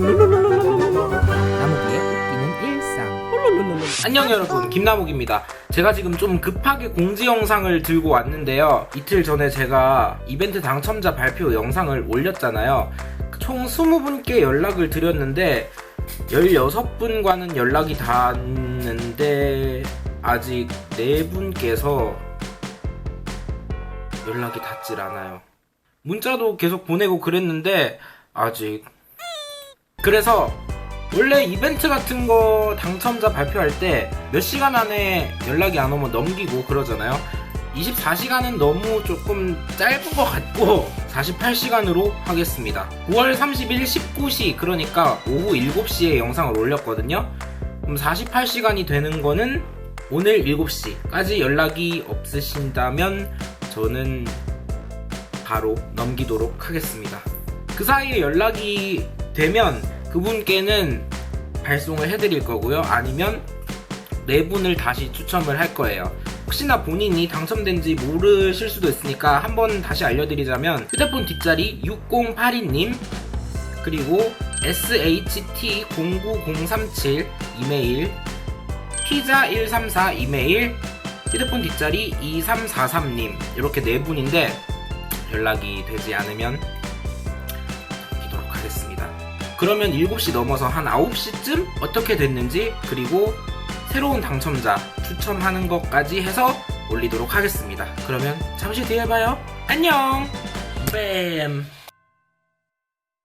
나무기의 웃기는 일상. 안녕 여러분 김나묵입니다 제가 지금 좀 급하게 공지 영상을 들고 왔는데요 이틀 전에 제가 이벤트 당첨자 발표 영상을 올렸잖아요 총 20분께 연락을 드렸는데 16분과는 연락이 닿았는데 아직 4분께서 연락이 닿질 않아요 문자도 계속 보내고 그랬는데 아직 그래서 원래 이벤트 같은 거 당첨자 발표할 때 몇 시간 안에 연락이 안 오면 넘기고 그러잖아요. 24시간은 너무 조금 짧은 것 같고 48시간으로 하겠습니다. 9월 30일 19시 그러니까 오후 7시에 영상을 올렸거든요. 그럼 48시간이 되는 거는 오늘 7시까지 연락이 없으신다면 저는 바로 넘기도록 하겠습니다. 그 사이에 연락이 되면 그분께는 발송을 해드릴 거고요. 아니면 네 분을 다시 추첨을 할 거예요. 혹시나 본인이 당첨된지 모르실 수도 있으니까 한번 다시 알려드리자면 휴대폰 뒷자리 6082님 그리고 SHT09037 이메일 피자134 이메일 휴대폰 뒷자리 2343님 이렇게 네 분인데 연락이 되지 않으면 그러면 7시 넘어서 한 9시쯤 어떻게 됐는지 그리고 새로운 당첨자 추첨하는 것까지 해서 올리도록 하겠습니다. 그러면 잠시 뒤에 봐요. 안녕! 뱀!